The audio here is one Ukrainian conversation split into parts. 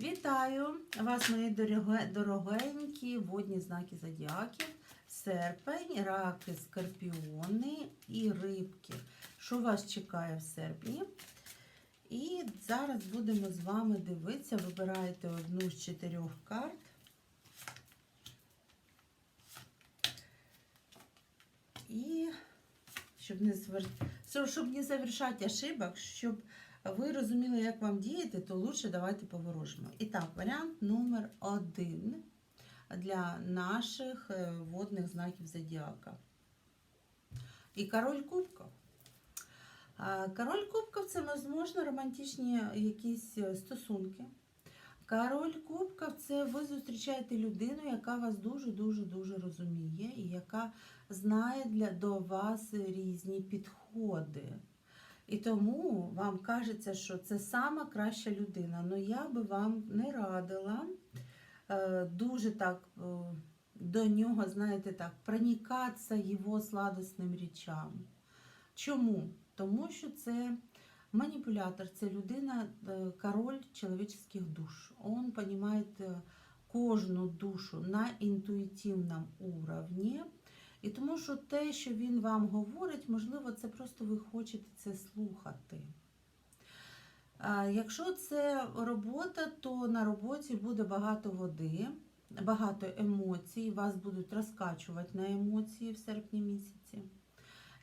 Вітаю вас, мої дорогенькі водні знаки зодіаків. Серпень, раки, скорпіони і рибки. Що вас чекає в серпні? І зараз будемо з вами дивитися. Вибираєте одну з чотирьох карт. І щоб не, звер... щоб не завершати ошибок, щоб ви розуміли, як вам діяти, то лучше давайте поворожимо. І так, варіант номер один для наших е, водних знаків зодіака. І король кубків. Король кубків це, можливо, романтичні якісь е, стосунки. Король кубків це ви зустрічаєте людину, яка вас дуже-дуже-дуже розуміє і яка знає для, до вас різні підходи. І тому вам кажеться, що це сама краща людина. Ну я би вам не радила е, дуже так е, до нього, знаєте, так, проникатися його сладосним речам. Чому? Тому що це маніпулятор, це людина, е, король чоловічих душ. Он е, кожну душу на інтуїтивному уровні. І тому що те, що він вам говорить, можливо, це просто ви хочете це слухати. Якщо це робота, то на роботі буде багато води, багато емоцій, вас будуть розкачувати на емоції в серпні місяці.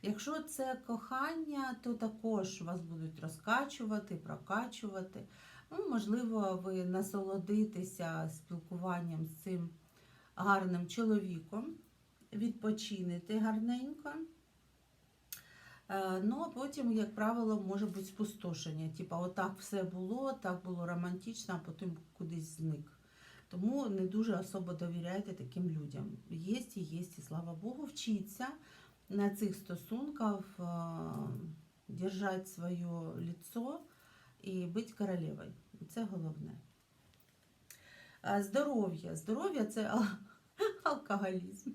Якщо це кохання, то також вас будуть розкачувати, прокачувати. Ну, можливо, ви насолодитеся спілкуванням з цим гарним чоловіком відпочинете гарненько. Е, Ну, а потім, як правило, може бути спустошення. Типа, отак все було, так було романтично, а потім кудись зник. Тому не дуже особо довіряйте таким людям. Є і є, і слава Богу, вчіться на цих стосунках е, держати своє лицо і бути королевою. Це головне. Е, Здоров'я. Здоров'я це алкоголізм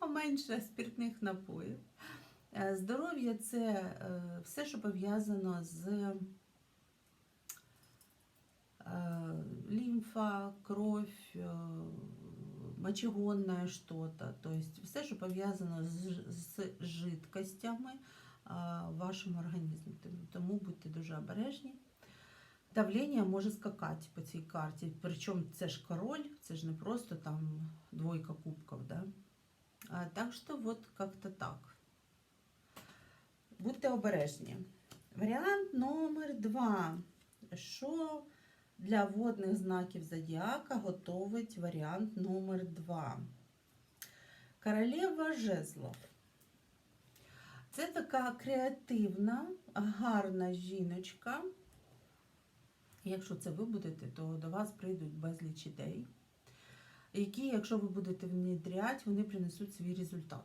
а менше спиртних напоїв. Е, Здоров'я це е, все, що пов'язано з е, лімфа, кров, мочегонне что-то. Тобто все, що пов'язано з, жидкостями в вашому організмі. Тому будьте дуже обережні. Давлення може скакати по цій карті. Причому це ж король, це ж не просто там двойка кубків. Да? Так що вот как-то так. Будьте обережні. Варіант номер два. Що для водних знаків зодіака готовить варіант номер два? Королева жезлов. Це така креативна, гарна жіночка. Якщо це ви будете, то до вас прийдуть безліч ідей які, якщо ви будете внедряти, вони принесуть свій результат.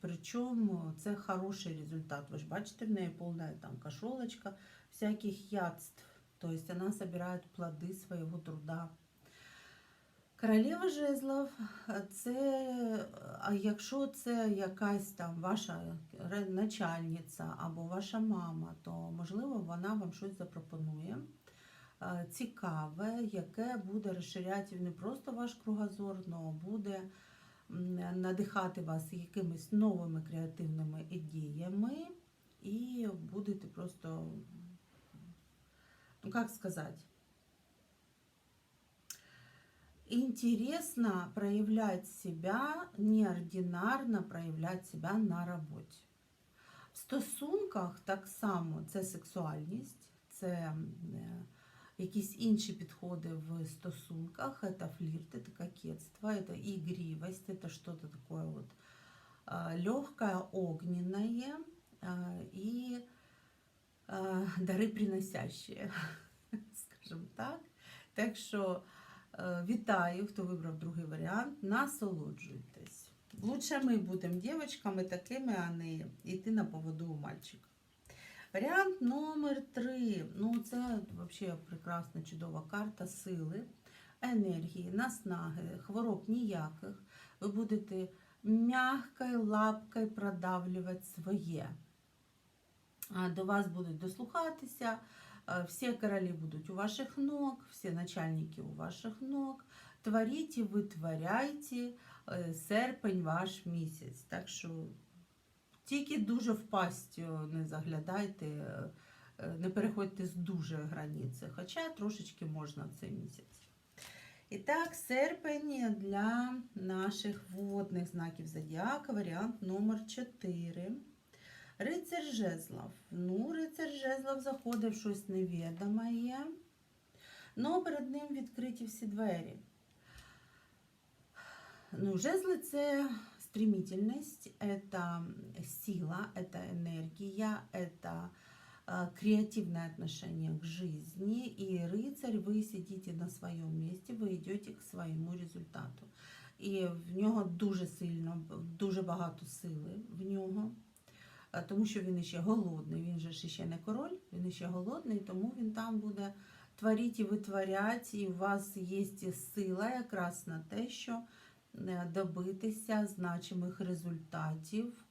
Причому це хороший результат. Ви ж бачите, в неї повна там кашолочка всяких ядств. Тобто вона збирає плоди свого труда. Королева жезлов, це, а якщо це якась там ваша начальниця або ваша мама, то можливо вона вам щось запропонує цікаве, яке буде розширяти не просто ваш кругозор, але буде надихати вас якимись новими креативними ідеями, і будете просто, ну як сказати, интересно проявлять себя, неординарно проявлять себя на роботі. В стосунках так само це сексуальність, це е, якісь інші підходи в стосунках, це флірт, це кокетство, це ігривость, це щось таке вот легкое, огненное и а, дары приносящие, скажімо так. Так що е, вітаю, хто вибрав другий варіант. Насолоджуйтесь. Лучше ми будемо дівчатками такими, а не йти на поводу у мальчика. Варіант номер три. Ну, це взагалі прекрасна, чудова карта сили, енергії, наснаги, хвороб ніяких. Ви будете м'якою лапкою продавлювати своє. До вас будуть дослухатися, Э, Все короли будут у ваших ног, все начальники у ваших ног. Творіть і витворяйте, Е, серпень ваш місяць. Так що тільки дуже в пастю не заглядайте, е, е, не переходьте з дуже границі, хоча трошечки можна в цей місяць. І так, серпень для наших водних знаків зодіака, варіант номер 4. Рицар жезлов. Ну, рицар жезлов заходив щось невідоме. Но перед ним відкриті всі двері. Ну, жезлы це стремительность, это сила, это энергия, это э, креативное отношение к жизни. И рыцарь, вы сидите на своем месте, ви йдете к своєму результату. І в нього дуже сильно, дуже багато сили в нього. Е, Тому що він ще голодний, він же ж ще не король, він ще голодний, тому він там буде творити і витворяти, і у вас є сила якраз на те, що е, добитися значимих результатів.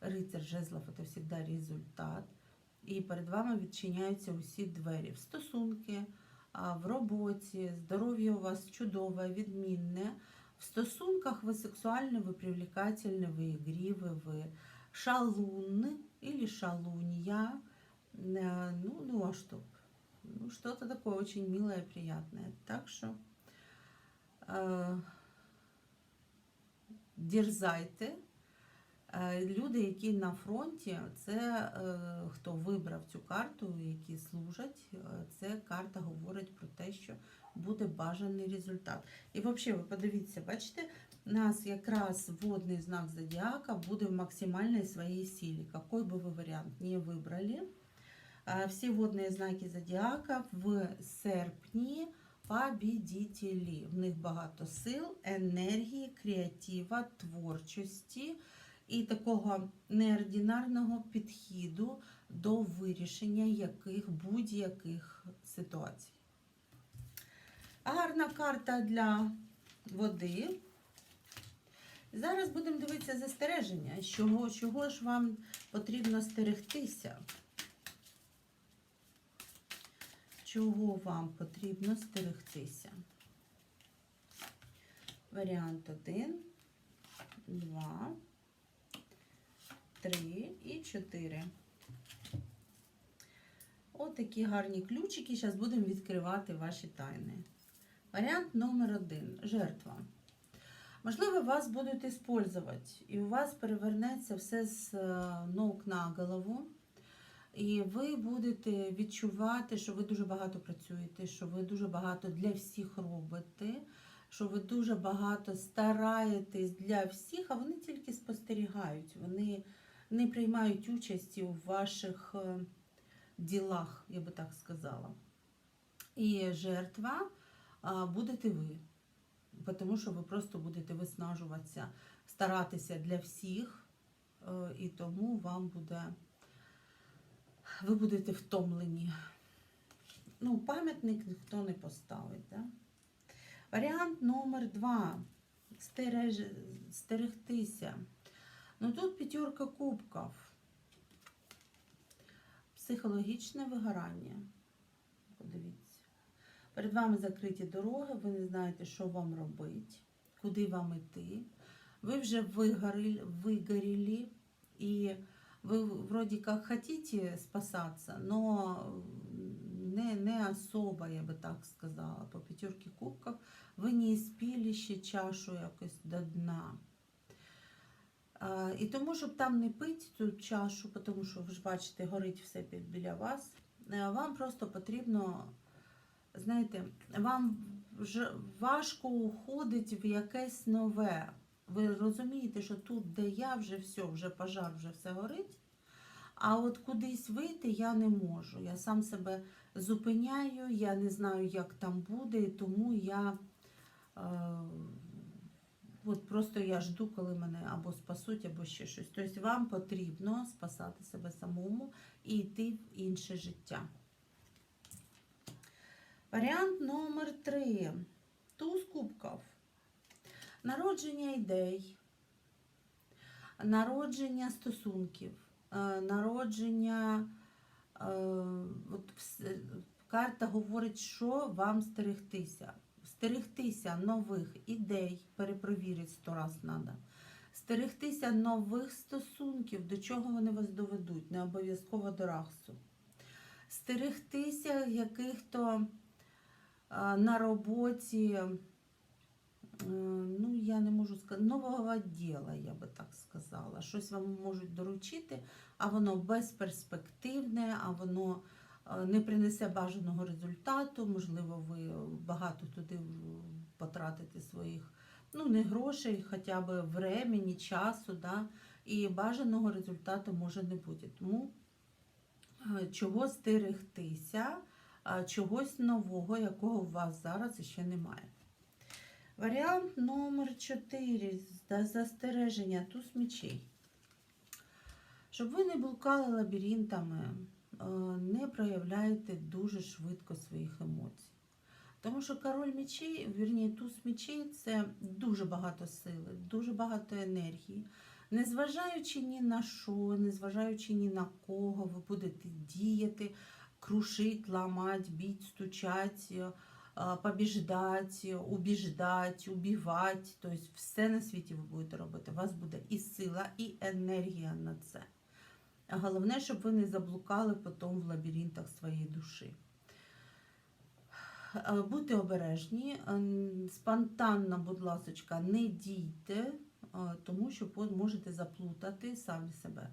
Рицар жезлов це завжди результат. І перед вами відчиняються усі двері в стосунки, в роботі, здоров'я у вас чудове, відмінне. В стосунках ви сексуальні, ви привлекательні, ви ігриві, ви шалун или шалунья. Э, Ну, ну а что? Ну, что-то такое очень милое, приятное. Так что э, дерзайте. Е, Люди, які на фронті, це е, хто вибрав цю карту, які служать, е, це карта говорить про те, що буде бажаний результат. І взагалі, ви подивіться, бачите, у нас якраз водний знак зодіака буде в максимальной своей силе. Какой бы вы вариант не выбрали, а, всі водні знаки зодіака в серпні побідітелі. В них багато сил, енергії, креатива, творчості і такого неординарного підходу до вирішення яких будь-яких ситуацій. Гарна карта для води. Зараз будемо дивитися застереження, чого, чого ж вам потрібно стерегтися. Чого вам потрібно стерегтися? Варіант 1, 2, 3 і 4. Отакі гарні ключики. Зараз будемо відкривати ваші тайни. Варіант номер 1. Жертва. Можливо, вас будуть использовать, і у вас перевернеться все з е, ног на голову. І ви будете відчувати, що ви дуже багато працюєте, що ви дуже багато для всіх робите, що ви дуже багато стараєтесь для всіх, а вони тільки спостерігають, вони не приймають участі у ваших е, ділах, я би так сказала. І жертва будете ви, тому що ви просто будете виснажуватися, старатися для всіх, е, і тому вам буде ви будете втомлені. Ну, пам'ятник ніхто не поставить. Да? Варіант номер два. Стереж... Стерегтися. Ну тут п'ятерка кубків. Психологічне вигорання. Подивіться. Перед вами закриті дороги, ви не знаєте, що вам робити, куди вам йти. Ви вже вигоріли, вигоріли і вы вроде как хотите спасаться, но не, не особо, я би так сказала, по п'ятерки кубків, ви не іспіли ще чашу якось до дна. І тому, щоб там не пити цю чашу, тому що ви ж бачите, горить все біля вас, е, вам просто потрібно, знаєте, вам важко уходить в якесь нове. Ви розумієте, що тут, де я вже все, вже пожар, вже все горить. А от кудись вийти я не можу. Я сам себе зупиняю, я не знаю, як там буде, тому я е, от просто я жду, коли мене або спасуть, або ще щось. Тобто вам потрібно спасати себе самому і йти в інше життя. Варіант номер три. Туз кубків. Народження ідей, народження стосунків, е, народження е, от карта говорить, що вам стерегтися. Стерегтися нових ідей, перепровірити сто раз треба. Стерегтися нових стосунків, до чого вони вас доведуть, не обов'язково до рахсу. Стерегтися яких-то на роботі, е, ну, я не можу сказати, нового діла, я би так сказала. Щось вам можуть доручити, а воно безперспективне, а воно е, не принесе бажаного результату. Можливо, ви багато туди потратите своїх, ну, не грошей, хоча б времени, часу, да, і бажаного результату може не бути. Тому е, чого стерегтися, чогось нового, якого у вас зараз ще немає. Варіант номер 4 застереження туз мечей. Щоб ви не блукали лабіринтами, е, не проявляйте дуже швидко своїх емоцій. Тому що король мечей, вірні, туз мечей це дуже багато сили, дуже багато енергії. Незважаючи ні на що, незважаючи ні на кого, ви будете діяти, крушить, ламати, бить, стучать, е, побіждать, убіждать, убивать. Тобто все на світі ви будете робити. У вас буде і сила, і енергія на це. Головне, щоб ви не заблукали потім в лабіринтах своєї душі. Будьте обережні, е, спонтанно, будь ласка, не дійте, тому що можете заплутати самі себе.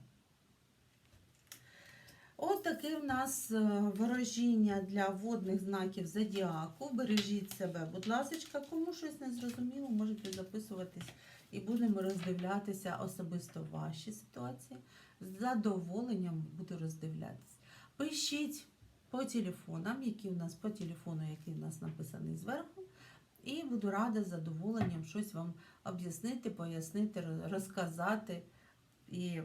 От в нас е, ворожіння для водних знаків зодіаку. Бережіть себе, будь ласка, кому щось не зрозуміло, можете записуватись і будемо роздивлятися особисто ваші ситуації. З задоволенням буду роздивлятися. Пишіть по телефонам, які у нас по телефону, який у нас написаний зверху. І буду рада з задоволенням щось вам об'яснити, пояснити, розказати і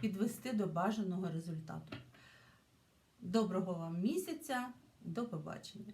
підвести до бажаного результату. Доброго вам місяця, до побачення!